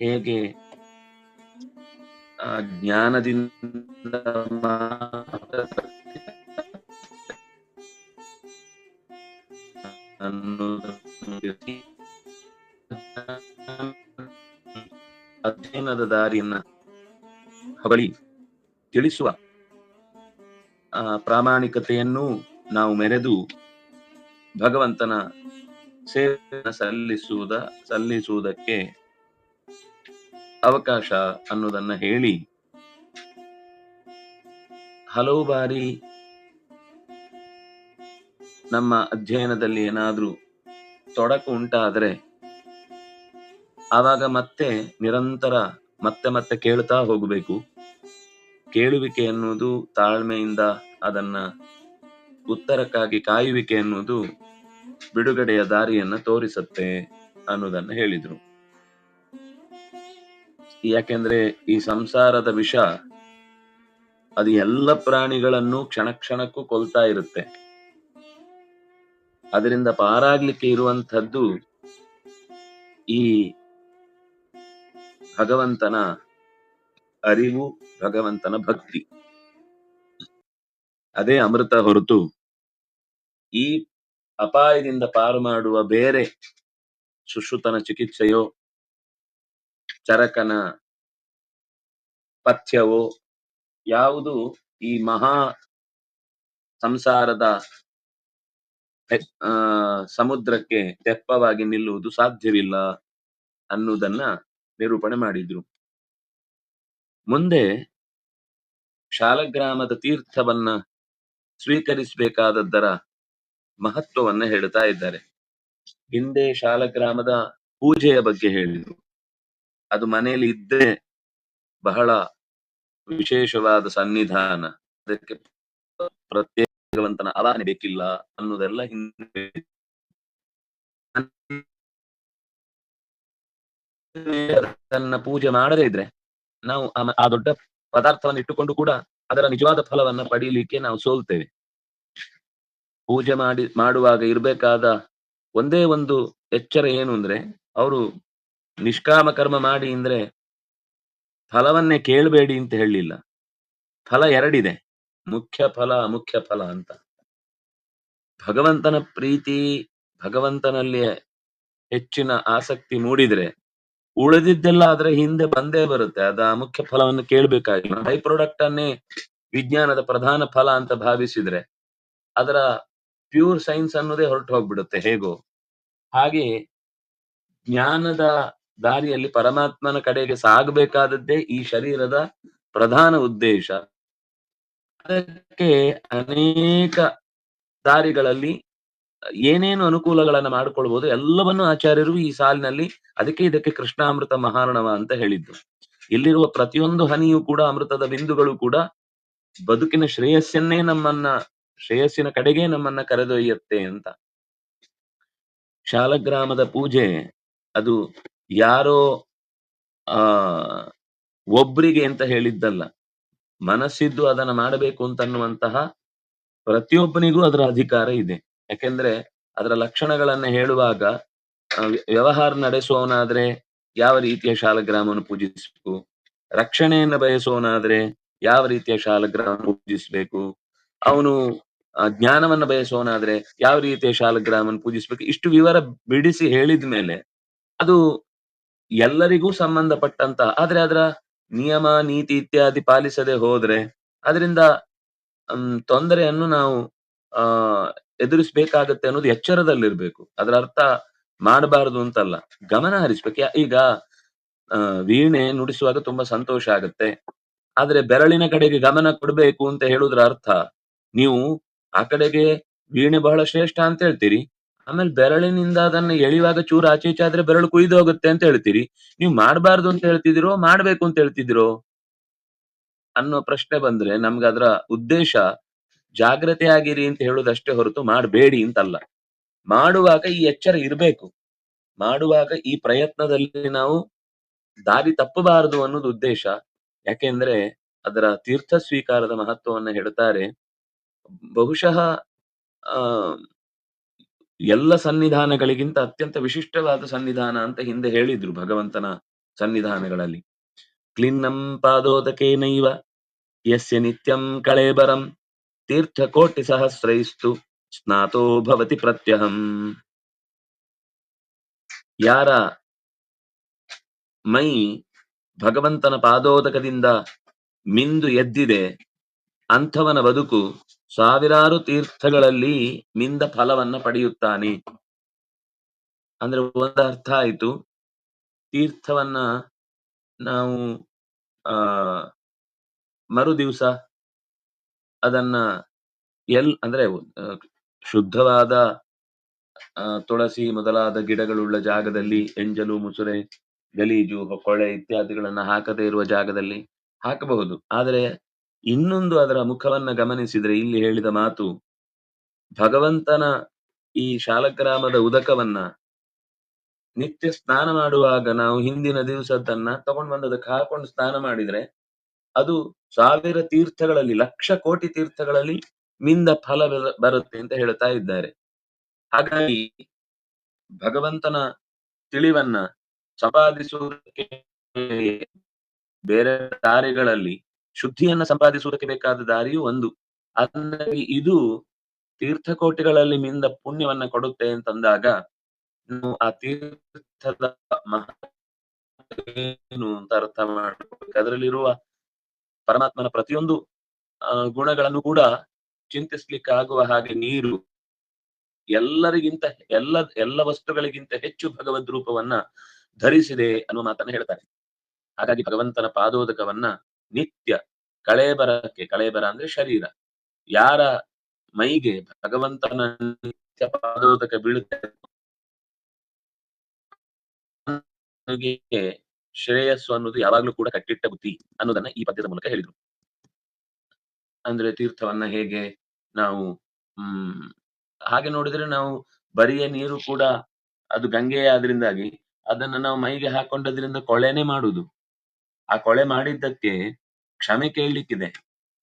ಹೇಗೆ? ಆ ಜ್ಞಾನದಿಂದ ಅಧ್ಯಯನದ ದಾರಿಯನ್ನ ಹೊಗಳಿ ತಿಳಿಸುವ ಆ ಪ್ರಾಮಾಣಿಕತೆಯನ್ನು ನಾವು ಮೆರೆದು ಭಗವಂತನ ಸೇವೆಯನ್ನು ಸಲ್ಲಿಸುವುದ, ಸಲ್ಲಿಸುವುದಕ್ಕೆ ಅವಕಾಶ ಅನ್ನೋದನ್ನ ಹೇಳಿ ಹಲವು ಬಾರಿ ನಮ್ಮ ಅಧ್ಯಯನದಲ್ಲಿ ಏನಾದ್ರೂ ತೊಡಕು ಉಂಟಾದರೆ ಆವಾಗ ಮತ್ತೆ ನಿರಂತರ ಮತ್ತೆ ಮತ್ತೆ ಕೇಳ್ತಾ ಹೋಗಬೇಕು. ಕೇಳುವಿಕೆ ಎನ್ನುವುದು ತಾಳ್ಮೆಯಿಂದ ಅದನ್ನ ಉತ್ತರಕ್ಕಾಗಿ ಕಾಯುವಿಕೆ ಎನ್ನುವುದು ಬಿಡುಗಡೆಯ ದಾರಿಯನ್ನ ತೋರಿಸುತ್ತೆ ಅನ್ನೋದನ್ನ ಹೇಳಿದ್ರು. ಯಾಕೆಂದ್ರೆ ಈ ಸಂಸಾರದ ವಿಷ ಅದು ಎಲ್ಲ ಪ್ರಾಣಿಗಳನ್ನು ಕ್ಷಣ ಕ್ಷಣಕ್ಕೂ ಕೊಲ್ತಾ ಇರುತ್ತೆ. ಅದರಿಂದ ಪಾರಾಗ್ಲಿಕ್ಕೆ ಇರುವಂಥದ್ದು ಈ ಭಗವಂತನ ಅರಿವು, ಭಗವಂತನ ಭಕ್ತಿ. ಅದೇ ಅಮೃತ ಹೊರತು ಈ ಅಪಾಯದಿಂದ ಪಾರು ಮಾಡುವ ಬೇರೆ ಸುಶ್ರುತನ ಚಿಕಿತ್ಸೆಯೋ, ಚರಕನ ಪಥ್ಯವೋ, ಯಾವುದು ಈ ಮಹಾ ಸಂಸಾರದ ಸಮುದ್ರಕ್ಕೆ ತೆಪ್ಪವಾಗಿ ನಿಲ್ಲುವುದು ಸಾಧ್ಯವಿಲ್ಲ ಅನ್ನುವುದನ್ನ ನಿರೂಪಣೆ ಮಾಡಿದ್ರು. ಮುಂದೆ ಶಾಲಗ್ರಾಮದ ತೀರ್ಥವನ್ನ ಸ್ವೀಕರಿಸಬೇಕಾದದ್ದರ ಮಹತ್ವವನ್ನ ಹೇಳ್ತಾ ಇದ್ದಾರೆ. ಹಿಂದೆ ಶಾಲಗ್ರಾಮದ ಪೂಜೆಯ ಬಗ್ಗೆ ಹೇಳಿದ್ರು. ಅದು ಮನೆಯಲ್ಲಿ ಇದ್ದೇ ಬಹಳ ವಿಶೇಷವಾದ ಸನ್ನಿಧಾನ. ಅದಕ್ಕೆ ಪ್ರತ್ಯೇಕವಂತನ ಆವಾಹನೆ ಬೇಕಿಲ್ಲ ಅನ್ನೋದೆಲ್ಲ ಹಿಂದೆ ಅದನ್ನ ಪೂಜೆ ಮಾಡದೇ ಇದ್ರೆ ನಾವು ಆ ದೊಡ್ಡ ಪದಾರ್ಥವನ್ನು ಇಟ್ಟುಕೊಂಡು ಕೂಡ ಅದರ ನಿಜವಾದ ಫಲವನ್ನ ಪಡೀಲಿಕ್ಕೆ ನಾವು ಸೋಲ್ತೇವೆ. ಪೂಜೆ ಮಾಡಿ, ಮಾಡುವಾಗ ಇರಬೇಕಾದ ಒಂದೇ ಒಂದು ಎಚ್ಚರ ಏನು ಅಂದ್ರೆ, ಅವರು ನಿಷ್ಕಾಮ ಕರ್ಮ ಮಾಡಿ ಅಂದ್ರೆ ಫಲವನ್ನೇ ಕೇಳಬೇಡಿ ಅಂತ ಹೇಳಲಿಲ್ಲ. ಫಲ ಎರಡಿದೆ. ಮುಖ್ಯ ಫಲ ಅಮುಖ್ಯ ಫಲ ಅಂತ. ಭಗವಂತನ ಪ್ರೀತಿ, ಭಗವಂತನಲ್ಲಿ ಹೆಚ್ಚಿನ ಆಸಕ್ತಿ ಮೂಡಿದ್ರೆ ಉಳಿದಿದ್ದೆಲ್ಲ ಅದರ ಹಿಂದೆ ಬಂದೇ ಬರುತ್ತೆ. ಅದ ಮುಖ್ಯ ಫಲವನ್ನು ಕೇಳಬೇಕಾಗಿಲ್ಲ ಬೈ ಪ್ರಾಡಕ್ಟ್ ಅನ್ನೇ ವಿಜ್ಞಾನದ ಪ್ರಧಾನ ಫಲ ಅಂತ ಭಾವಿಸಿದ್ರೆ ಅದರ ಪ್ಯೂರ್ ಸೈನ್ಸ್ ಅನ್ನೋದೇ ಹೊರಟು ಹೋಗ್ಬಿಡುತ್ತೆ ಹೇಗೋ. ಹಾಗೆ ಜ್ಞಾನದ ದಾರಿಯಲ್ಲಿ ಪರಮಾತ್ಮನ ಕಡೆಗೆ ಸಾಗಬೇಕಾದದ್ದೇ ಈ ಶರೀರದ ಪ್ರಧಾನ ಉದ್ದೇಶ. ಅದಕ್ಕೆ ಅನೇಕ ದಾರಿಗಳಲ್ಲಿ ಏನೇನು ಅನುಕೂಲಗಳನ್ನ ಮಾಡಿಕೊಳ್ಬಹುದು ಎಲ್ಲವನ್ನು ಆಚಾರ್ಯರು ಈ ಸಾಲಿನಲ್ಲಿ ಅದಕ್ಕೆ ಇದಕ್ಕೆ ಕೃಷ್ಣಾಮೃತ ಮಹಾರಣವ ಅಂತ ಹೇಳಿದ್ದು. ಇಲ್ಲಿರುವ ಪ್ರತಿಯೊಂದು ಹನಿಯೂ ಕೂಡ ಅಮೃತದ ಬಿಂದುಗಳು ಕೂಡ ಬದುಕಿನ ಶ್ರೇಯಸ್ಸನ್ನೇ ನಮ್ಮನ್ನ ಶ್ರೇಯಸ್ಸಿನ ಕಡೆಗೆ ನಮ್ಮನ್ನ ಕರೆದೊಯ್ಯುತ್ತೆ ಅಂತ. ಶಾಲಗ್ರಾಮದ ಪೂಜೆ, ಅದು ಯಾರೋ, ಆ, ಒಬ್ರಿಗೆ ಅಂತ ಹೇಳಿದ್ದಲ್ಲ. ಮನಸ್ಸಿದ್ದು ಅದನ್ನ ಮಾಡಬೇಕು ಅಂತನ್ನುವಂತಹ ಪ್ರತಿಯೊಬ್ಬನಿಗೂ ಅದರ ಅಧಿಕಾರ ಇದೆ. ಯಾಕೆಂದ್ರೆ ಅದರ ಲಕ್ಷಣಗಳನ್ನ ಹೇಳುವಾಗ ವ್ಯವಹಾರ ನಡೆಸುವವನಾದ್ರೆ ಯಾವ ರೀತಿಯ ಶಾಲಗ್ರಾಮವನ್ನು ಪೂಜಿಸಬೇಕು? ರಕ್ಷಣೆಯನ್ನು ಬಯಸುವವನಾದ್ರೆ ಯಾವ ರೀತಿಯ ಶಾಲಗ್ರಾಮ ಪೂಜಿಸಬೇಕು? ಅವನು ಜ್ಞಾನವನ್ನ ಬಯಸೋನಾದ್ರೆ ಯಾವ ರೀತಿಯ ಶಾಲಗ್ರಾಮನ್ ಪೂಜಿಸಬೇಕು? ಇಷ್ಟು ವಿವರ ಬಿಡಿಸಿ ಹೇಳಿದ ಮೇಲೆ ಅದು ಎಲ್ಲರಿಗೂ ಸಂಬಂಧಪಟ್ಟಂತ, ಆದ್ರೆ ಅದರ ನಿಯಮ, ನೀತಿ ಇತ್ಯಾದಿ ಪಾಲಿಸದೆ ಹೋದ್ರೆ ಅದರಿಂದ ತೊಂದರೆಯನ್ನು ನಾವು, ಆ, ಎದುರಿಸಬೇಕಾಗತ್ತೆ ಅನ್ನೋದು ಎಚ್ಚರದಲ್ಲಿರ್ಬೇಕು. ಅದರ ಅರ್ಥ ಮಾಡಬಾರದು ಅಂತಲ್ಲ. ಗಮನ ಹರಿಸ್ಬೇಕು. ಈಗ ವೀಣೆ ನುಡಿಸುವಾಗ ತುಂಬಾ ಸಂತೋಷ ಆಗತ್ತೆ. ಆದ್ರೆ ಬೆರಳಿನ ಕಡೆಗೆ ಗಮನ ಕೊಡ್ಬೇಕು ಅಂತ ಹೇಳುದ್ರ ಅರ್ಥ, ನೀವು ಆ ಕಡೆಗೆ ವೀಣೆ ಬಹಳ ಶ್ರೇಷ್ಠ ಅಂತ ಹೇಳ್ತೀರಿ. ಆಮೇಲೆ ಬೆರಳಿನಿಂದ ಅದನ್ನ ಎಳಿವಾಗ ಚೂರು ಆಚೆ ಈಚೆ ಆದ್ರೆ ಬೆರಳು ಕುಯ್ದು ಹೋಗುತ್ತೆ ಅಂತ ಹೇಳ್ತೀರಿ. ನೀವು ಮಾಡಬಾರ್ದು ಅಂತ ಹೇಳ್ತಿದಿರೋ, ಮಾಡ್ಬೇಕು ಅಂತ ಹೇಳ್ತಿದಿರೋ ಅನ್ನೋ ಪ್ರಶ್ನೆ ಬಂದ್ರೆ ನಮ್ಗೆ ಅದರ ಉದ್ದೇಶ ಜಾಗ್ರತೆ ಆಗಿರಿ ಅಂತ ಹೇಳುದಷ್ಟೇ ಹೊರತು ಮಾಡಬೇಡಿ ಅಂತಲ್ಲ. ಮಾಡುವಾಗ ಈ ಎಚ್ಚರ ಇರಬೇಕು. ಮಾಡುವಾಗ ಈ ಪ್ರಯತ್ನದಲ್ಲಿ ನಾವು ದಾರಿ ತಪ್ಪಬಾರದು ಅನ್ನೋದು ಉದ್ದೇಶ. ಯಾಕೆಂದ್ರೆ ಅದರ ತೀರ್ಥ ಸ್ವೀಕಾರದ ಮಹತ್ವವನ್ನ ಹೇಳ್ತಾರೆ. ಬಹುಶಃ ಎಲ್ಲ ಸನ್ನಿಧಾನಗಳಿಗಿಂತ ಅತ್ಯಂತ ವಿಶಿಷ್ಟವಾದ ಸನ್ನಿಧಾನ ಅಂತ ಹಿಂದೆ ಹೇಳಿದ್ರು ಭಗವಂತನ ಸನ್ನಿಧಾನಗಳಲ್ಲಿ. ಕ್ಲಿನ್ನಂ ಪಾದೋದಕೇನೈವ, ಯಸ್ಯ ನಿತ್ಯಂ ಕಳೇಬರಂ ತೀರ್ಥಕೋಟಿ ಸಹಸ್ರೈಸ್ತು ಸ್ನಾತೋ ಭವತಿ ಪ್ರತ್ಯಹಂ. ಯಾರ ಮೈ ಭಗವಂತನ ಪಾದೋದಕದಿಂದ ಮಿಂದು ಎದ್ದಿದೆ, ಅಂಥವನ ಬದುಕು ಸಾವಿರಾರು ತೀರ್ಥಗಳಲ್ಲಿ ಮಿಂದ ಫಲವನ್ನ ಪಡೆಯುತ್ತಾನೆ. ಅಂದ್ರೆ ಒಂದು ಅರ್ಥ ಆಯ್ತು. ತೀರ್ಥವನ್ನ ನಾವು, ಆ ಮರು ದಿವಸ ಅದನ್ನ ಎಲ್, ಅಂದ್ರೆ ಶುದ್ಧವಾದ ತುಳಸಿ ಮೊದಲಾದ ಗಿಡಗಳುಳ್ಳ ಜಾಗದಲ್ಲಿ ಎಂಜಲು, ಮುಸುರೆ, ಗಲೀಜು, ಕೊಳೆ ಇತ್ಯಾದಿಗಳನ್ನ ಹಾಕದೇ ಇರುವ ಜಾಗದಲ್ಲಿ ಹಾಕಬಹುದು. ಆದರೆ ಇನ್ನೊಂದು ಅದರ ಮುಖವನ್ನ ಗಮನಿಸಿದ್ರೆ ಇಲ್ಲಿ ಹೇಳಿದ ಮಾತು, ಭಗವಂತನ ಈ ಶಾಲಗ್ರಾಮದ ಉದಕವನ್ನ ನಿತ್ಯ ಸ್ನಾನ ಮಾಡುವಾಗ ನಾವು ಹಿಂದಿನ ದಿವಸದನ್ನ ತಗೊಂಡ್ ಬಂದದಕ್ಕೆ ಹಾಕೊಂಡು ಸ್ನಾನ ಮಾಡಿದ್ರೆ ಅದು ಸಾವಿರ ತೀರ್ಥಗಳಲ್ಲಿ, ಲಕ್ಷ ಕೋಟಿ ತೀರ್ಥಗಳಲ್ಲಿ ಮಿಂದ ಫಲ ಬರ- ಬರುತ್ತೆ ಅಂತ ಹೇಳ್ತಾ ಇದ್ದಾರೆ. ಹಾಗಾಗಿ ಭಗವಂತನ ತಿಳಿವನ್ನ ಸಂಪಾದಿಸುವುದಕ್ಕೆ ಬೇರೆ ದಾರಿಗಳಲ್ಲಿ ಶುದ್ಧಿಯನ್ನ ಸಂಪಾದಿಸುವುದಕ್ಕೆ ಬೇಕಾದ ದಾರಿಯೂ ಒಂದು. ಅಂದ್ರೆ ಇದು ತೀರ್ಥಕೋಟಿಗಳಲ್ಲಿ ಮಿಂದ ಪುಣ್ಯವನ್ನ ಕೊಡುತ್ತೆ ಅಂತಂದಾಗ ಆ ತೀರ್ಥದ ಏನು ಅಂತ ಅರ್ಥ ಮಾಡಬೇಕು ಅದರಲ್ಲಿರುವ ಪರಮಾತ್ಮನ ಪ್ರತಿಯೊಂದು ಗುಣಗಳನ್ನು ಕೂಡ ಚಿಂತಿಸ್ಲಿಕ್ಕೆ ಆಗುವ ಹಾಗೆ ನೀರು, ಎಲ್ಲರಿಗಿಂತ, ಎಲ್ಲ ಎಲ್ಲ ವಸ್ತುಗಳಿಗಿಂತ ಹೆಚ್ಚು ಭಗವದ್ ರೂಪವನ್ನ ಧರಿಸಿದೆ ಅನ್ನುವ ಮಾತನ್ನ ಹೇಳ್ತಾರೆ. ಹಾಗಾಗಿ ಭಗವಂತನ ಪಾದೋದಕವನ್ನ ನಿತ್ಯ ಕಳೇಬರಕ್ಕೆ ಕಳೇಬರ ಅಂದ್ರೆ ಶರೀರ. ಯಾರ ಮೈಗೆ ಭಗವಂತನ ನಿತ್ಯ ಬೀಳುತ್ತೆ? ಶ್ರೇಯಸ್ಸು ಅನ್ನೋದು ಯಾವಾಗ್ಲೂ ಕೂಡ ಕಟ್ಟಿಟ್ಟ ಬುದ್ಧಿ ಅನ್ನೋದನ್ನ ಈ ಪದ್ಯದ ಮೂಲಕ ಹೇಳಿದ್ರು. ಅಂದ್ರೆ ತೀರ್ಥವನ್ನ ಹೇಗೆ ನಾವು, ಹ್ಮ್, ಹಾಗೆ ನೋಡಿದ್ರೆ ನಾವು ಬರಿಯ ನೀರು ಕೂಡ ಅದು ಗಂಗೆ ಆದ್ರಿಂದಾಗಿ ಅದನ್ನ ನಾವು ಮೈಗೆ ಹಾಕೊಂಡದ್ರಿಂದ ಕೊಳೆನೆ ಮಾಡುದು. ಆ ಕೊಳೆ ಮಾಡಿದ್ದಕ್ಕೆ ಕ್ಷಮೆ ಕೇಳಲಿಕ್ಕಿದೆ.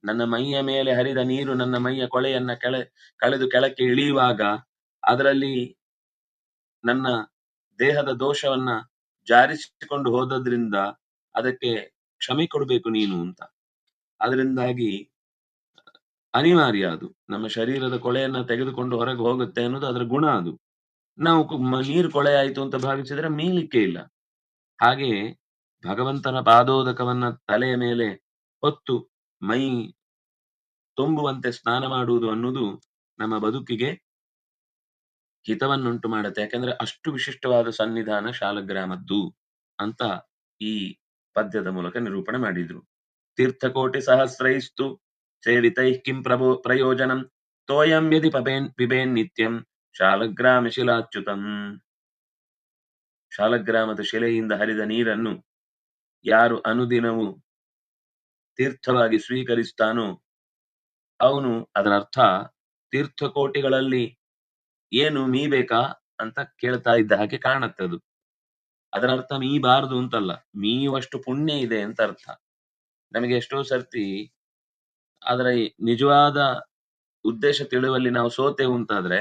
ನನ್ನ ಮೈಯ ಮೇಲೆ ಹರಿದ ನೀರು ನನ್ನ ಮೈಯ ಕೊಳೆಯನ್ನ ಕೆಳೆ, ಕಳೆದು ಕೆಳಕ್ಕೆ ಇಳಿಯುವಾಗ ಅದರಲ್ಲಿ ನನ್ನ ದೇಹದ ದೋಷವನ್ನ ಜಾರಿಸಿಕೊಂಡು ಹೋದದ್ರಿಂದ ಅದಕ್ಕೆ ಕ್ಷಮೆ ಕೊಡಬೇಕು ನೀನು ಅಂತ. ಅದರಿಂದಾಗಿ ಅನಿವಾರ್ಯ ಅದು. ನಮ್ಮ ಶರೀರದ ಕೊಳೆಯನ್ನ ತೆಗೆದುಕೊಂಡು ಹೊರಗೆ ಹೋಗುತ್ತೆ ಅನ್ನೋದು ಅದರ ಗುಣ ಅದು. ನಾವು ನೀರು ಕೊಳೆ ಆಯ್ತು ಅಂತ ಭಾವಿಸಿದ್ರೆ ಮೀಲಿಕ್ಕೆ ಇಲ್ಲ. ಹಾಗೆ ಭಗವಂತನ ಪಾದೋದಕವನ್ನ ತಲೆಯ ಮೇಲೆ ಹೊತ್ತು ಮೈ ತುಂಬುವಂತೆ ಸ್ನಾನ ಮಾಡುವುದು ಅನ್ನುವುದು ನಮ್ಮ ಬದುಕಿಗೆ ಹಿತವನ್ನುಂಟು ಮಾಡುತ್ತೆ. ಯಾಕಂದ್ರೆ ಅಷ್ಟು ವಿಶಿಷ್ಟವಾದ ಸನ್ನಿಧಾನ ಶಾಲಗ್ರಾಮದ್ದು ಅಂತ ಈ ಪದ್ಯದ ಮೂಲಕ ನಿರೂಪಣೆ ಮಾಡಿದ್ರು. ತೀರ್ಥಕೋಟಿ ಸಹಸ್ರೈಸ್ತು ಸೇವಿತೈ ಕಿಂ ಪ್ರಭೋ ಪ್ರಯೋಜನಂ ತೋಯಂ ಯದಿ ಪಬೇನ್ ಪಿಬೇನ್ ನಿತ್ಯಂ ಶಾಲಗ್ರಾಮ ಶಿಲಾಚ್ಯುತಂ. ಶಾಲಗ್ರಾಮದ ಶಿಲೆಯಿಂದ ಹರಿದ ನೀರನ್ನು ಯಾರು ಅನುದಿನವೂ ತೀರ್ಥವಾಗಿ ಸ್ವೀಕರಿಸ್ತಾನೋ? ಅವನು ಅದರ ಅರ್ಥ ತೀರ್ಥಕೋಟಿಗಳಲ್ಲಿ ಏನು ಮೀಬೇಕಾ ಅಂತ ಕೇಳ್ತಾ ಇದ್ದ ಹಾಗೆ ಕಾಣತ್ತದು. ಅದರ ಅರ್ಥ ಮೀಬಾರದು ಅಂತಲ್ಲ, ಮೀಯುವಷ್ಟು ಪುಣ್ಯ ಇದೆ ಅಂತ ಅರ್ಥ. ನಮಗೆ ಎಷ್ಟೋ ಸರ್ತಿ ಅದರ ನಿಜವಾದ ಉದ್ದೇಶ ತಿಳಿಯುವಲ್ಲಿ ನಾವು ಸೋತೆವು ಅಂತಾದ್ರೆ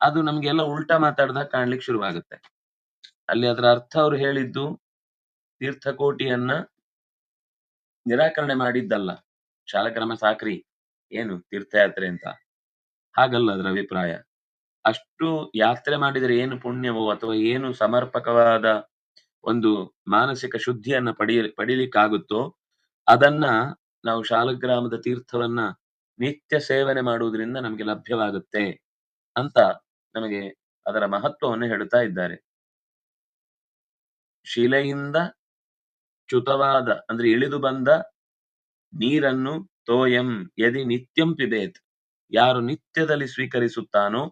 ಅದು ನಮ್ಗೆಲ್ಲ ಉಲ್ಟಾ ಮಾತಾಡ್ದಾಗ ಕಾಣ್ಲಿಕ್ಕೆ ಶುರುವಾಗುತ್ತೆ. ಅಲ್ಲಿ ಅದರ ಅರ್ಥ ಅವ್ರು ಹೇಳಿದ್ದು, ತೀರ್ಥಕೋಟಿಯನ್ನ ನಿರಾಕರಣೆ ಮಾಡಿದ್ದಲ್ಲ. ಶಾಲಗ್ರಾಮ ಸಾಕ್ರಿ. ಏನು ತೀರ್ಥಯಾತ್ರೆ ಅಂತ. ಹಾಗಲ್ಲ ಅದರ ಅಭಿಪ್ರಾಯ. ಅಷ್ಟು ಯಾತ್ರೆ ಮಾಡಿದರೆ ಏನು ಪುಣ್ಯವೋ ಅಥವಾ ಏನು ಸಮರ್ಪಕವಾದ ಒಂದು ಮಾನಸಿಕ ಶುದ್ಧಿಯನ್ನ ಪಡೆಯ ಪಡೀಲಿಕ್ಕಾಗುತ್ತೋ, ಅದನ್ನ ನಾವು ಶಾಲಗ್ರಾಮದ ತೀರ್ಥವನ್ನ ನಿತ್ಯ ಸೇವನೆ ಮಾಡುವುದರಿಂದ ನಮಗೆ ಲಭ್ಯವಾಗುತ್ತೆ ಅಂತ ನಮಗೆ ಅದರ ಮಹತ್ವವನ್ನು ಹೇಳುತ್ತಾ ಇದ್ದಾರೆ. ಶಿಲೆಯಿಂದ ಚ್ಯುತವಾದ, ಅಂದ್ರೆ ಇಳಿದು ಬಂದ ನೀರನ್ನು ತೋಯಂ ಯದಿ ನಿತ್ಯಂ ಪಿಬೇತ್. ಯಾರು ನಿತ್ಯದಲ್ಲಿ ಸ್ವೀಕರಿಸುತ್ತಾನೋ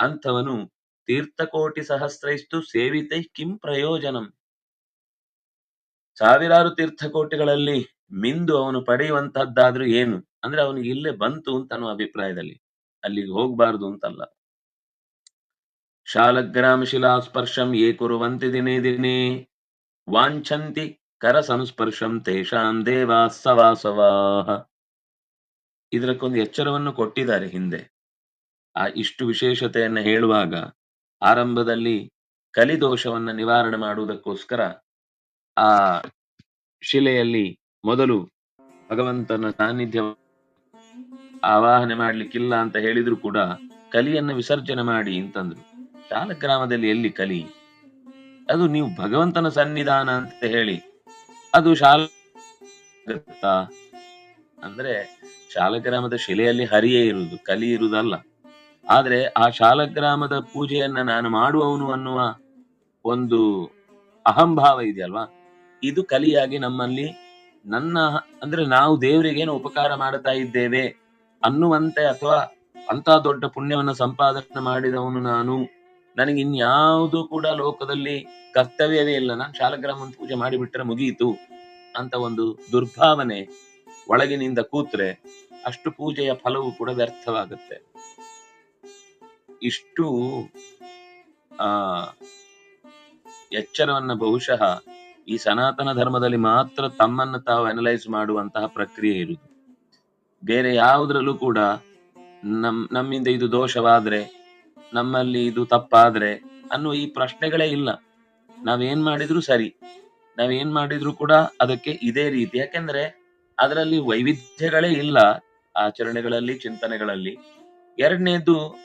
ಅಂಥವನು ತೀರ್ಥಕೋಟಿ ಸಹಸ್ರೈಸ್ತು ಸೇವಿತೈ ಕಿಂ ಪ್ರಯೋಜನಂ. ಸಾವಿರಾರು ತೀರ್ಥಕೋಟಿಗಳಲ್ಲಿ ಮಿಂದು ಅವನು ಪಡೆಯುವಂತಹದ್ದಾದ್ರೂ ಏನು? ಅಂದ್ರೆ ಅವನಿಗೆ ಇಲ್ಲೇ ಬಂತು ಅಂತ ಅನ್ನೋ ಅಭಿಪ್ರಾಯದಲ್ಲಿ. ಅಲ್ಲಿಗೆ ಹೋಗ್ಬಾರ್ದು ಅಂತಲ್ಲ. ಶಾಲಗ್ರಾಮ ಶಿಲಾ ಸ್ಪರ್ಶಂ ಕುರುವಂತೆ ದಿನೇ ದಿನೇ ವಾಂಛಂತಿ ಕರ ಸಂಸ್ಪರ್ಶಂ ತೇಷಾಂ ದೇವಾ ಸವಾಸವಾಹ ಇದಕ್ಕೊಂದು ಎಚ್ಚರವನ್ನು ಕೊಟ್ಟಿದ್ದಾರೆ ಹಿಂದೆ. ಆ ಇಷ್ಟು ವಿಶೇಷತೆಯನ್ನು ಹೇಳುವಾಗ ಆರಂಭದಲ್ಲಿ ಕಲಿದೋಷವನ್ನು ನಿವಾರಣೆ ಮಾಡುವುದಕ್ಕೋಸ್ಕರ ಆ ಶಿಲೆಯಲ್ಲಿ ಮೊದಲು ಭಗವಂತನ ಸಾನ್ನಿಧ್ಯ ಆವಾಹನೆ ಮಾಡ್ಲಿಕ್ಕಿಲ್ಲ ಅಂತ ಹೇಳಿದ್ರು ಕೂಡ ಕಲಿಯನ್ನ ವಿಸರ್ಜನೆ ಮಾಡಿ ಅಂತಂದ್ರು. ಶಾಲಗ್ರಾಮದಲ್ಲಿ ಎಲ್ಲಿ ಕಲಿ? ಅದು ನೀವು ಭಗವಂತನ ಸನ್ನಿಧಾನ ಅಂತ ಹೇಳಿ ಅದು ಶಾಲ? ಅಂದ್ರೆ ಶಾಲಗ್ರಾಮದ ಶಿಲೆಯಲ್ಲಿ ಹರಿಯೇ ಇರುವುದು, ಕಲಿ ಇರುವುದಲ್ಲ ಆದ್ರೆ ಆ ಶಾಲಗ್ರಾಮದ ಪೂಜೆಯನ್ನ ನಾನು ಮಾಡುವವನು ಅನ್ನುವ ಒಂದು ಅಹಂಭಾವ ಇದೆಯಲ್ವಾ ಇದು ಕಲಿಯಾಗಿ ನಮ್ಮಲ್ಲಿ ನನ್ನ, ಅಂದ್ರೆ ನಾವು ದೇವರಿಗೇನು ಉಪಕಾರ ಮಾಡ್ತಾ ಇದ್ದೇವೆ ಅನ್ನುವಂತೆ ಅಥವಾ ಅಂತ ದೊಡ್ಡ ಪುಣ್ಯವನ್ನು ಸಂಪಾದನೆ ಮಾಡಿದವನು ನಾನು ನನಗೆ ಇನ್ಯಾವುದು ಕೂಡ ಲೋಕದಲ್ಲಿ ಕರ್ತವ್ಯವೇ ಇಲ್ಲ. ನಾನು ಶಾಲಗ್ರಾಮನ್ ಪೂಜೆ ಮಾಡಿಬಿಟ್ರೆ ಮುಗಿಯಿತು ಅಂತ ಒಂದು ದುರ್ಭಾವನೆ ಒಳಗಿನಿಂದ ಕೂತ್ರೆ ಅಷ್ಟು ಪೂಜೆಯ ಫಲವು ಕೂಡ ವ್ಯರ್ಥವಾಗುತ್ತೆ. ಇಷ್ಟು, ಆ, ಎಚ್ಚರವನ್ನ ಬಹುಶಃ ಈ ಸನಾತನ ಧರ್ಮದಲ್ಲಿ ಮಾತ್ರ ತಮ್ಮನ್ನು ತಾವು ಅನಲೈಸ್ ಮಾಡುವಂತಹ ಪ್ರಕ್ರಿಯೆ ಇರುವುದು. ಬೇರೆ ಯಾವುದ್ರಲ್ಲೂ ಕೂಡ ನಮ್, ನಮ್ಮಿಂದ ಇದು ದೋಷವಾದ್ರೆ ನಮ್ಮಲ್ಲಿ ಇದು ತಪ್ಪಾದ್ರೆ ಅನ್ನುವ ಈ ಪ್ರಶ್ನೆಗಳೇ ಇಲ್ಲ. ನಾವೇನ್ ಮಾಡಿದ್ರು ಸರಿ. ನಾವೇನ್ ಮಾಡಿದ್ರು ಕೂಡ ಅದಕ್ಕೆ ಇದೇ ರೀತಿ. ಯಾಕೆಂದ್ರೆ ಅದರಲ್ಲಿ ವೈವಿಧ್ಯಗಳೇ ಇಲ್ಲ ಆಚರಣೆಗಳಲ್ಲಿ, ಚಿಂತನೆಗಳಲ್ಲಿ. ಎರಡನೇದು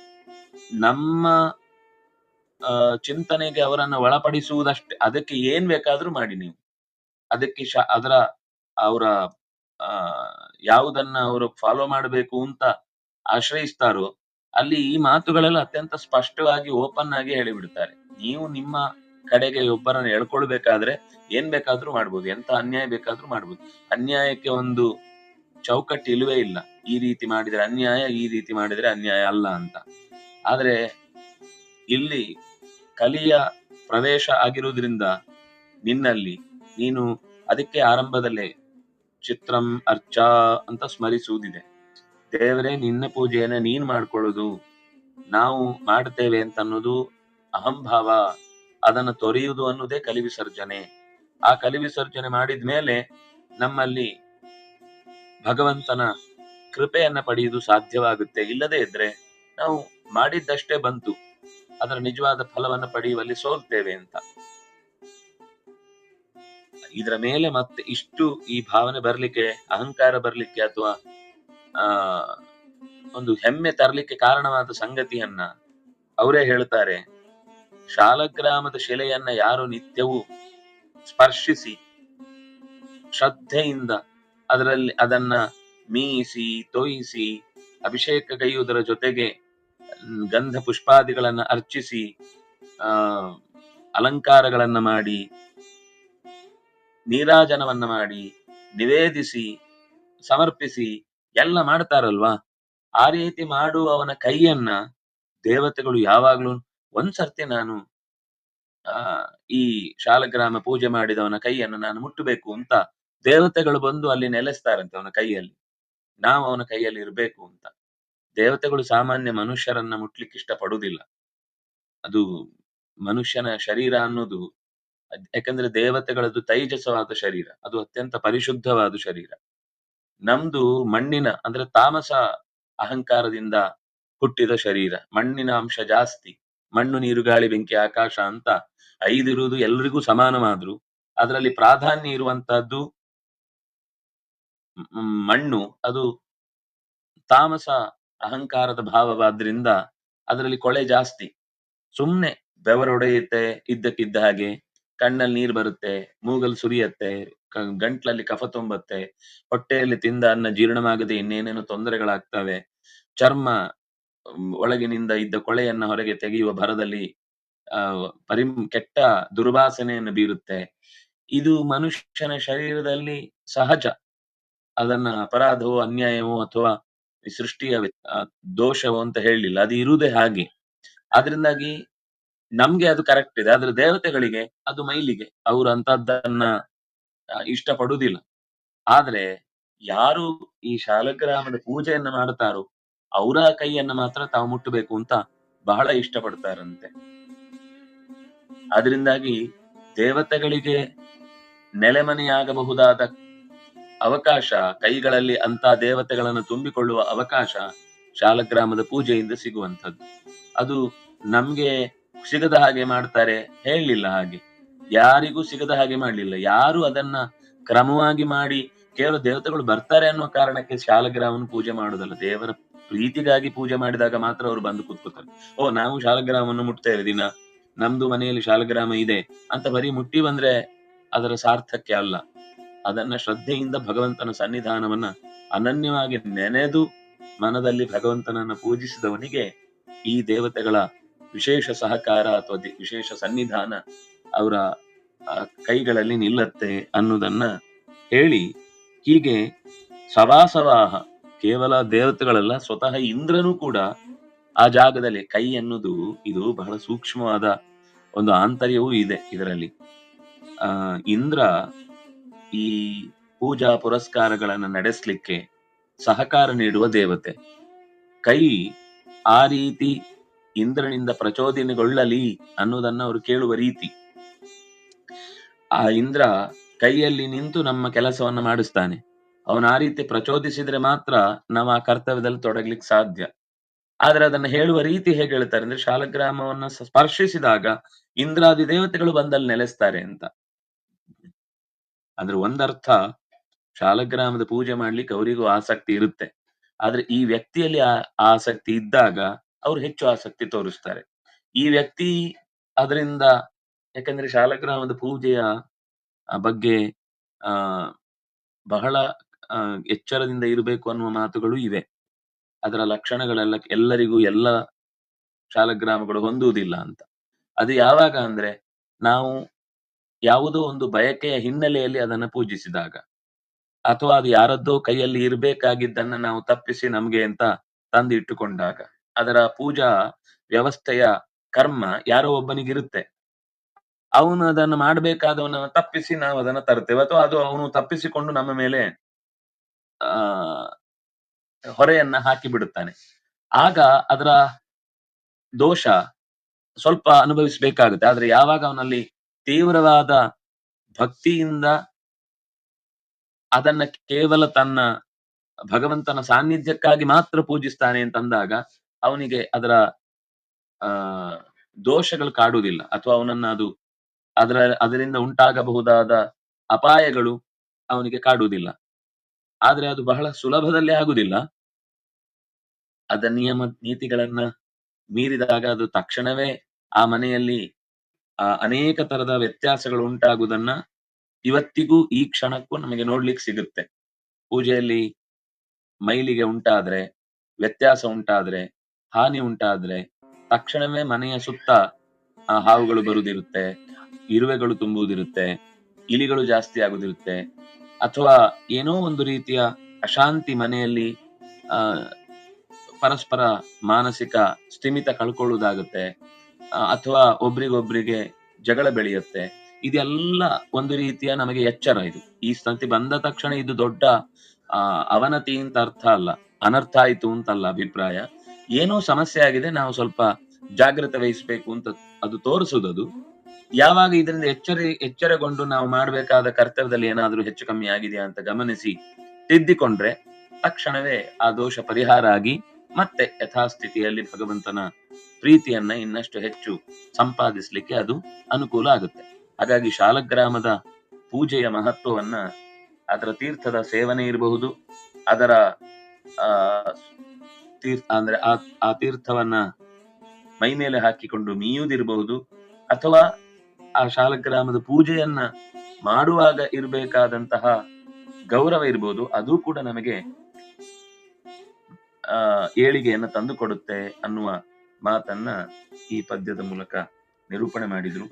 ನಮ್ಮ ಚಿಂತನೆಗೆ ಅವರನ್ನ ಒಳಪಡಿಸುವುದಷ್ಟೇ. ಅದಕ್ಕೆ ಏನ್ ಬೇಕಾದ್ರೂ ಮಾಡಿ ನೀವು. ಅದಕ್ಕೆ ಶ, ಅದರ ಅವರ, ಆ, ಯಾವುದನ್ನ ಅವರು ಫಾಲೋ ಮಾಡಬೇಕು ಅಂತ ಆಶ್ರಯಿಸ್ತಾರೋ ಅಲ್ಲಿ ಈ ಮಾತುಗಳೆಲ್ಲ ಅತ್ಯಂತ ಸ್ಪಷ್ಟವಾಗಿ ಓಪನ್ ಆಗಿ ಹೇಳಿಬಿಡ್ತಾರೆ. ನೀವು ನಿಮ್ಮ ಕಡೆಗೆ ಒಬ್ಬರನ್ನ ಎಳ್ಕೊಳ್ಬೇಕಾದ್ರೆ ಏನ್ ಬೇಕಾದ್ರೂ ಮಾಡ್ಬೋದು, ಎಂತ ಅನ್ಯಾಯ ಬೇಕಾದ್ರೂ ಮಾಡ್ಬೋದು. ಅನ್ಯಾಯಕ್ಕೆ ಒಂದು ಚೌಕಟ್ಟು ಇಲ್ವೇ ಇಲ್ಲ. ಈ ರೀತಿ ಮಾಡಿದ್ರೆ ಅನ್ಯಾಯ, ಈ ರೀತಿ ಮಾಡಿದ್ರೆ ಅನ್ಯಾಯ ಅಲ್ಲ ಅಂತ. ಆದ್ರೆ ಇಲ್ಲಿ ಕಲಿಯ ಪ್ರವೇಶ ಆಗಿರುವುದರಿಂದ ನಿನ್ನಲ್ಲಿ ನೀನು ಅದಕ್ಕೆ ಆರಂಭದಲ್ಲೇ ಚಿತ್ರಂ ಅರ್ಚಾ ಅಂತ ಸ್ಮರಿಸುವುದಿದೆ. ದೇವರೇ, ನಿನ್ನ ಪೂಜೆಯನ್ನ ನೀನ್ ಮಾಡ್ಕೊಳ್ಳೋದು. ನಾವು ಮಾಡ್ತೇವೆ ಅಂತ ಅನ್ನೋದು ಅಹಂಭಾವ. ಅದನ್ನ ತೊರೆಯುವುದು ಅನ್ನೋದೇ ಕಲಿವಿಸರ್ಜನೆ ಆ ಕಲಿ ವಿಸರ್ಜನೆ ಮಾಡಿದ ಮೇಲೆ ನಮ್ಮಲ್ಲಿ ಭಗವಂತನ ಕೃಪೆಯನ್ನ ಪಡೆಯುವುದು ಸಾಧ್ಯವಾಗುತ್ತೆ. ಇಲ್ಲದೆ ಇದ್ರೆ ನಾವು ಮಾಡಿದ್ದಷ್ಟೇ ಬಂತು. ಅದರ ನಿಜವಾದ ಫಲವನ್ನ ಪಡೆಯುವಲ್ಲಿ ಸೋಲ್ತೇವೆ ಅಂತ. ಇದರ ಮೇಲೆ ಮತ್ತೆ ಇಷ್ಟು ಈ ಭಾವನೆ ಬರ್ಲಿಕ್ಕೆ, ಅಹಂಕಾರ ಬರ್ಲಿಕ್ಕೆ ಅಥವಾ ಆ, ಒಂದು ಹೆಮ್ಮೆ ತರಲಿಕ್ಕೆ ಕಾರಣವಾದ ಸಂಗತಿಯನ್ನ ಅವರೇ ಹೇಳ್ತಾರೆ. ಶಾಲಗ್ರಾಮದ ಶಿಲೆಯನ್ನ ಯಾರು ನಿತ್ಯವೂ ಸ್ಪರ್ಶಿಸಿ ಶ್ರದ್ಧೆಯಿಂದ ಅದರಲ್ಲಿ ಅದನ್ನ ಮೀಸಿ, ತೊಯಿಸಿ, ಅಭಿಷೇಕ ಕೈಯುವುದರ ಜೊತೆಗೆ ಗಂಧ ಪುಷ್ಪಾದಿಗಳನ್ನ ಅರ್ಚಿಸಿ, ಆ, ಅಲಂಕಾರಗಳನ್ನ ಮಾಡಿ, ನೀರಾಜನವನ್ನ ಮಾಡಿ, ನಿವೇದಿಸಿ, ಸಮರ್ಪಿಸಿ ಎಲ್ಲ ಮಾಡ್ತಾರಲ್ವಾ? ಆ ರೀತಿ ಮಾಡುವವನ ಕೈಯನ್ನ. ದೇವತೆಗಳು ಯಾವಾಗ್ಲೂ ಒಂದ್ಸರ್ತಿ ನಾನು, ಆ, ಈ ಶಾಲಗ್ರಾಮ ಪೂಜೆ ಮಾಡಿದವನ ಕೈಯನ್ನು ನಾನು ಮುಟ್ಟಬೇಕು ಅಂತ ದೇವತೆಗಳು ಬಂದು ಅಲ್ಲಿ ನೆಲೆಸ್ತಾರಂತೆ ಅವನ ಕೈಯಲ್ಲಿ. ನಾವು ಅವನ ಕೈಯಲ್ಲಿ ಇರಬೇಕು ಅಂತ. ದೇವತೆಗಳು ಸಾಮಾನ್ಯ ಮನುಷ್ಯರನ್ನ ಮುಟ್ಲಿಕ್ಕೆ ಇಷ್ಟಪಡುವುದಿಲ್ಲ. ಅದು ಮನುಷ್ಯನ ಶರೀರ ಅನ್ನೋದು ಯಾಕಂದ್ರೆ ದೇವತೆಗಳದ್ದು ತೈಜಸವಾದ ಶರೀರ. ಅದು ಅತ್ಯಂತ ಪರಿಶುದ್ಧವಾದ ಶರೀರ. ನಮ್ದು ಮಣ್ಣಿನ ಅಂದ್ರೆ ತಾಮಸ ಅಹಂಕಾರದಿಂದ ಹುಟ್ಟಿದ ಶರೀರ. ಮಣ್ಣಿನ ಅಂಶ ಜಾಸ್ತಿ. ಮಣ್ಣು, ನೀರು, ಗಾಳಿ, ಬೆಂಕಿ, ಆಕಾಶ ಅಂತ ಐದಿರುವುದು ಎಲ್ರಿಗೂ ಸಮಾನವಾದ್ರು. ಅದರಲ್ಲಿ ಪ್ರಾಧಾನ್ಯ ಇರುವಂತಹದ್ದು ಮಣ್ಣು. ಅದು ತಾಮಸ ಅಹಂಕಾರದ ಭಾವವಾದ್ರಿಂದ ಅದರಲ್ಲಿ ಕೊಳೆ ಜಾಸ್ತಿ. ಸುಮ್ನೆ ಬೆವರೊಡೆಯುತ್ತೆ, ಇದ್ದಕ್ಕಿದ್ದ ಹಾಗೆ. ಕಣ್ಣಲ್ಲಿ ನೀರ್ ಬರುತ್ತೆ ಮೂಗಲ್ ಸುರಿಯತ್ತೆ ಗಂಟ್ಲಲ್ಲಿ ಕಫ ತುಂಬತ್ತೆ, ಹೊಟ್ಟೆಯಲ್ಲಿ ತಿಂದ ಅನ್ನ ಜೀರ್ಣವಾಗದೆ ಇನ್ನೇನೇನೋ ತೊಂದರೆಗಳಾಗ್ತವೆ. ಚರ್ಮ ಒಳಗಿನಿಂದ ಇದ್ದ ಕೊಳೆಯನ್ನ ಹೊರಗೆ ತೆಗೆಯುವ ಭರದಲ್ಲಿ, ಆ, ಪರಿಮ್, ಕೆಟ್ಟ ದುರ್ವಾಸನೆಯನ್ನು ಬೀರುತ್ತೆ. ಇದು ಮನುಷ್ಯನ ಶರೀರದಲ್ಲಿ ಸಹಜ. ಅದನ್ನ ಅಪರಾಧವೋ, ಅನ್ಯಾಯವೋ ಅಥವಾ ಸೃಷ್ಟಿಯ ದೋಷವೋ ಅಂತ ಹೇಳಲಿಲ್ಲ. ಅದು ಇರುವುದೇ ಹಾಗೆ. ಆದ್ರಿಂದಾಗಿ ನಮ್ಗೆ ಅದು ಕರೆಕ್ಟ್ ಇದೆ, ಆದ್ರೆ ದೇವತೆಗಳಿಗೆ, ಅದು ಮೈಲಿಗೆ. ಅವರು ಅಂತದ್ದನ್ನ ಇಷ್ಟ ಇಷ್ಟಪಡುವುದಿಲ್ಲ ಆದ್ರೆ, ಯಾರು ಈ ಶಾಲಗ್ರಾಮದ ಪೂಜೆಯನ್ನ ಮಾಡುತ್ತಾರೋ ಅವರ ಕೈಯನ್ನ ಮಾತ್ರ ತಾವು ಮುಟ್ಟಬೇಕು ಅಂತ ಬಹಳ ಇಷ್ಟಪಡ್ತಾರಂತೆ. ಅದರಿಂದಾಗಿ ದೇವತೆಗಳಿಗೆ ನೆಲೆಮನೆಯಾಗಬಹುದಾದ ಅವಕಾಶ, ಕೈಗಳಲ್ಲಿ ಅಂತ ದೇವತೆಗಳನ್ನು ತುಂಬಿಕೊಳ್ಳುವ ಅವಕಾಶ, ಶಾಲಗ್ರಾಮದ ಪೂಜೆಯಿಂದ ಸಿಗುವಂಥದ್ದು. ಅದು ನಮ್ಗೆ ಸಿಗದ ಹಾಗೆ ಮಾಡ್ತಾರೆ ಹೇಳಲಿಲ್ಲ ಹಾಗೆ. ಯಾರಿಗೂ ಸಿಗದ ಹಾಗೆ ಮಾಡಲಿಲ್ಲ. ಯಾರು ಅದನ್ನ ಕ್ರಮವಾಗಿ ಮಾಡಿ ಕೇವಲ ದೇವತೆಗಳು ಬರ್ತಾರೆ ಅನ್ನುವ ಕಾರಣಕ್ಕೆ ಶಾಲಗ್ರಾಮವನ್ನು ಪೂಜೆ ಮಾಡುದಲ್ಲ, ದೇವರ ಪ್ರೀತಿಗಾಗಿ ಪೂಜೆ ಮಾಡಿದಾಗ ಮಾತ್ರ ಅವರು ಬಂದು ಕೂತ್ಕೋತಾರೆ ಓ, ನಾವು ಶಾಲಗ್ರಾಮವನ್ನು ಮುಟ್ತೇವೆ ದಿನ, ನಮ್ದು ಮನೆಯಲ್ಲಿ ಶಾಲಗ್ರಾಮ ಇದೆ ಅಂತ ಬರೀ ಮುಟ್ಟಿ ಬಂದ್ರೆ ಅದರ ಸಾರ್ಥಕ್ಯ ಅಲ್ಲ. ಅದನ್ನ ಶ್ರದ್ಧೆಯಿಂದ ಭಗವಂತನ ಸನ್ನಿಧಾನವನ್ನ ಅನನ್ಯವಾಗಿ ನೆನೆದು ಮನದಲ್ಲಿ ಭಗವಂತನನ್ನ ಪೂಜಿಸಿದವನಿಗೆ ಈ ದೇವತೆಗಳ ವಿಶೇಷ ಸಹಕಾರ ಅಥವಾ ವಿಶೇಷ ಸನ್ನಿಧಾನ ಅವರ ಕೈಗಳಲ್ಲಿ ನಿಲ್ಲತ್ತೆ ಅನ್ನೋದನ್ನ ಹೇಳಿ ಹೀಗೆ ಸವಾಸವಾಹ ಕೇವಲ ದೇವತೆಗಳಲ್ಲ ಸ್ವತಃ ಇಂದ್ರನು ಕೂಡ ಆ ಜಾಗದಲ್ಲಿ ಕೈ ಅನ್ನೋದು ಇದು ಬಹಳ ಸೂಕ್ಷ್ಮವಾದ ಒಂದು ಆಂತರ್ಯವೂ ಇದೆ ಇದರಲ್ಲಿ. ಆ, ಇಂದ್ರ ಈ ಪೂಜಾ ಪುರಸ್ಕಾರಗಳನ್ನ ನಡೆಸಲಿಕ್ಕೆ ಸಹಕಾರ ನೀಡುವ ದೇವತೆ. ಕೈ ಆ ರೀತಿ ಇಂದ್ರನಿಂದ ಪ್ರಚೋದನೆಗೊಳ್ಳಲಿ ಅನ್ನೋದನ್ನ ಅವರು ಕೇಳುವ ರೀತಿ. ಆ ಇಂದ್ರ ಕೈಯಲ್ಲಿ ನಿಂತು ನಮ್ಮ ಕೆಲಸವನ್ನ ಮಾಡಿಸ್ತಾನೆ. ಅವನ ಆ ರೀತಿ ಪ್ರಚೋದಿಸಿದ್ರೆ ಮಾತ್ರ ನಾವು ಆ ಕರ್ತವ್ಯದಲ್ಲಿ ತೊಡಗ್ಲಿಕ್ಕೆ ಸಾಧ್ಯ. ಆದ್ರೆ ಅದನ್ನ ಹೇಳುವ ರೀತಿ ಹೇಗೆ ಹೇಳ್ತಾರೆ ಅಂದ್ರೆ ಶಾಲಗ್ರಾಮವನ್ನ ಸ್ಪರ್ಶಿಸಿದಾಗ ಇಂದ್ರಾದಿ ದೇವತೆಗಳು ಬಂದಲ್ಲಿ ನೆಲೆಸ್ತಾರೆ ಅಂತ. ಅಂದ್ರೆ ಒಂದರ್ಥ ಶಾಲಗ್ರಾಮದ ಪೂಜೆ ಮಾಡ್ಲಿಕ್ಕೆ ಅವರಿಗೂ ಆಸಕ್ತಿ ಇರುತ್ತೆ. ಆದ್ರೆ ಈ ವ್ಯಕ್ತಿಯಲ್ಲಿ ಆ, ಆಸಕ್ತಿ ಇದ್ದಾಗ ಅವ್ರು ಹೆಚ್ಚು ಆಸಕ್ತಿ ತೋರಿಸ್ತಾರೆ. ಈ ವ್ಯಕ್ತಿ ಅದರಿಂದ, ಯಾಕಂದ್ರೆ ಶಾಲಗ್ರಾಮದ ಪೂಜೆಯ ಬಗ್ಗೆ, ಆ, ಬಹಳ ಎಚ್ಚರದಿಂದ ಇರಬೇಕು ಅನ್ನುವ ಮಾತುಗಳು ಇವೆ. ಅದರ ಲಕ್ಷಣಗಳೆಲ್ಲ ಎಲ್ಲರಿಗೂ ಎಲ್ಲ ಶಾಲಗ್ರಾಮಗಳು ಹೊಂದುವುದಿಲ್ಲ ಅಂತ. ಅದು ಯಾವಾಗ ಅಂದ್ರೆ, ನಾವು ಯಾವುದೋ ಒಂದು ಬಯಕೆಯ ಹಿನ್ನೆಲೆಯಲ್ಲಿ ಅದನ್ನ ಪೂಜಿಸಿದಾಗ. ಅಥವಾ ಅದು ಯಾರದ್ದೋ ಕೈಯಲ್ಲಿ ಇರಬೇಕಾಗಿದ್ದನ್ನ ನಾವು ತಪ್ಪಿಸಿ ನಮ್ಗೆ ಅಂತ ತಂದು ಇಟ್ಟುಕೊಂಡಾಗ ಅದರ ಪೂಜಾ ವ್ಯವಸ್ಥೆಯ ಕರ್ಮ ಯಾರೋ ಒಬ್ಬನಿಗಿರುತ್ತೆ. ಅವನು ಅದನ್ನು ಮಾಡಬೇಕಾದವನ ತಪ್ಪಿಸಿ ನಾವು ಅದನ್ನ ತರ್ತೇವೆ ಅಥವಾ ಅದು ಅವನು ತಪ್ಪಿಸಿಕೊಂಡು ನಮ್ಮ ಮೇಲೆ, ಆ, ಹೊರೆಯನ್ನ ಹಾಕಿ ಬಿಡುತ್ತಾನೆ ಆಗ ಅದರ ದೋಷ ಸ್ವಲ್ಪ ಅನುಭವಿಸಬೇಕಾಗುತ್ತೆ. ಆದ್ರೆ ಯಾವಾಗ ಅವನಲ್ಲಿ ತೀವ್ರವಾದ ಭಕ್ತಿಯಿಂದ ಅದನ್ನ ಕೇವಲ ತನ್ನ ಭಗವಂತನ ಸಾನ್ನಿಧ್ಯಕ್ಕಾಗಿ ಮಾತ್ರ ಪೂಜಿಸ್ತಾನೆ ಅಂತಂದಾಗ ಅವನಿಗೆ ಅದರ, ಆ, ದೋಷಗಳು ಕಾಡುವುದಿಲ್ಲ ಅಥವಾ ಅವನನ್ನ ಅದು ಅದರ, ಅದರಿಂದ ಉಂಟಾಗಬಹುದಾದ ಅಪಾಯಗಳು ಅವನಿಗೆ ಕಾಡುವುದಿಲ್ಲ. ಆದ್ರೆ ಅದು ಬಹಳ ಸುಲಭದಲ್ಲಿ ಆಗುದಿಲ್ಲ ಅದ ನಿಯಮ, ನೀತಿಗಳನ್ನ ಮೀರಿದಾಗ ಅದು ತಕ್ಷಣವೇ ಆ ಮನೆಯಲ್ಲಿ, ಆ, ಅನೇಕ ತರದ ವ್ಯತ್ಯಾಸಗಳು ಉಂಟಾಗುವುದನ್ನ ಇವತ್ತಿಗೂ ಈ ಕ್ಷಣಕ್ಕೂ ನಮಗೆ ನೋಡ್ಲಿಕ್ಕೆ ಸಿಗುತ್ತೆ. ಪೂಜೆಯಲ್ಲಿ ಮೈಲಿಗೆ ಉಂಟಾದ್ರೆ, ವ್ಯತ್ಯಾಸ ಉಂಟಾದ್ರೆ ಹಾನಿ ಉಂಟಾದ್ರೆ ತಕ್ಷಣವೇ ಮನೆಯ ಸುತ್ತ, ಆ, ಹಾವುಗಳು ಬರುದಿರುತ್ತೆ ಇರುವೆಗಳು ತುಂಬುವುದಿರುತ್ತೆ, ಇಲಿಗಳು ಜಾಸ್ತಿ ಆಗುದಿರುತ್ತೆ ಅಥವಾ ಏನೋ ಒಂದು ರೀತಿಯ ಅಶಾಂತಿ ಮನೆಯಲ್ಲಿ, ಆ, ಪರಸ್ಪರ ಮಾನಸಿಕ ಸ್ಥಿಮಿತ ಕಳ್ಕೊಳ್ಳುವುದಾಗುತ್ತೆ ಅಥವಾ ಒಬ್ರಿಗೊಬ್ರಿಗೆ ಜಗಳ ಬೆಳೆಯುತ್ತೆ. ಇದೆಲ್ಲ ಒಂದು ರೀತಿಯ ನಮಗೆ ಎಚ್ಚರ ಇದು. ಈ ಸ್ಥಿತಿ ಬಂದ ತಕ್ಷಣ ಇದು ದೊಡ್ಡ ಅವನತಿ ಅಂತ ಅರ್ಥ ಅಲ್ಲ, ಅನರ್ಥ ಆಯ್ತು ಅಂತಲ್ಲ ಅಭಿಪ್ರಾಯ. ಏನೋ ಸಮಸ್ಯೆ ಆಗಿದೆ, ನಾವು ಸ್ವಲ್ಪ ಜಾಗ್ರತೆ ವಹಿಸ್ಬೇಕು ಅಂತ ಅದು ತೋರಿಸುದದು ಯಾವಾಗ ಇದರಿಂದ ಎಚ್ಚರಿ, ಎಚ್ಚರಗೊಂಡು ನಾವು ಮಾಡಬೇಕಾದ ಕರ್ತವ್ಯದಲ್ಲಿ ಏನಾದ್ರೂ ಹೆಚ್ಚು ಕಮ್ಮಿ ಆಗಿದೆಯಾ ಅಂತ ಗಮನಿಸಿ ತಿದ್ದಿಕೊಂಡ್ರೆ ತಕ್ಷಣವೇ ಆ ದೋಷ ಪರಿಹಾರ ಆಗಿ ಮತ್ತೆ ಯಥಾಸ್ಥಿತಿಯಲ್ಲಿ ಭಗವಂತನ ಪ್ರೀತಿಯನ್ನ ಇನ್ನಷ್ಟು ಹೆಚ್ಚು ಸಂಪಾದಿಸ್ಲಿಕ್ಕೆ ಅದು ಅನುಕೂಲ ಆಗುತ್ತೆ. ಹಾಗಾಗಿ ಶಾಲಗ್ರಾಮದ ಪೂಜೆಯ ಮಹತ್ವವನ್ನ ಅದರ ತೀರ್ಥದ ಸೇವನೆ ಇರಬಹುದು, ಅದರ, ಆ ತೀರ್ಥ ಅಂದ್ರೆ ಆ ಆ ತೀರ್ಥವನ್ನ ಮೈ ಮೇಲೆ ಹಾಕಿಕೊಂಡು ಮೀಯುವುದಿರಬಹುದು, ಅಥವಾ ಆ ಶಾಲಗ್ರಾಮದ ಪೂಜೆಯನ್ನ ಮಾಡುವಾಗ ಇರಬೇಕಾದಂತಹ ಗೌರವ ಇರಬಹುದು ಅದು ಕೂಡ ನಮಗೆ, ಆ, ಏಳಿಗೆಯನ್ನ ತಂದುಕೊಡುತ್ತೆ ಅನ್ನುವ ಮಾತನ್ನ ಈ ಪದ್ಯದ ಮೂಲಕ ನಿರೂಪಣೆ ಮಾಡಿದ್ರು.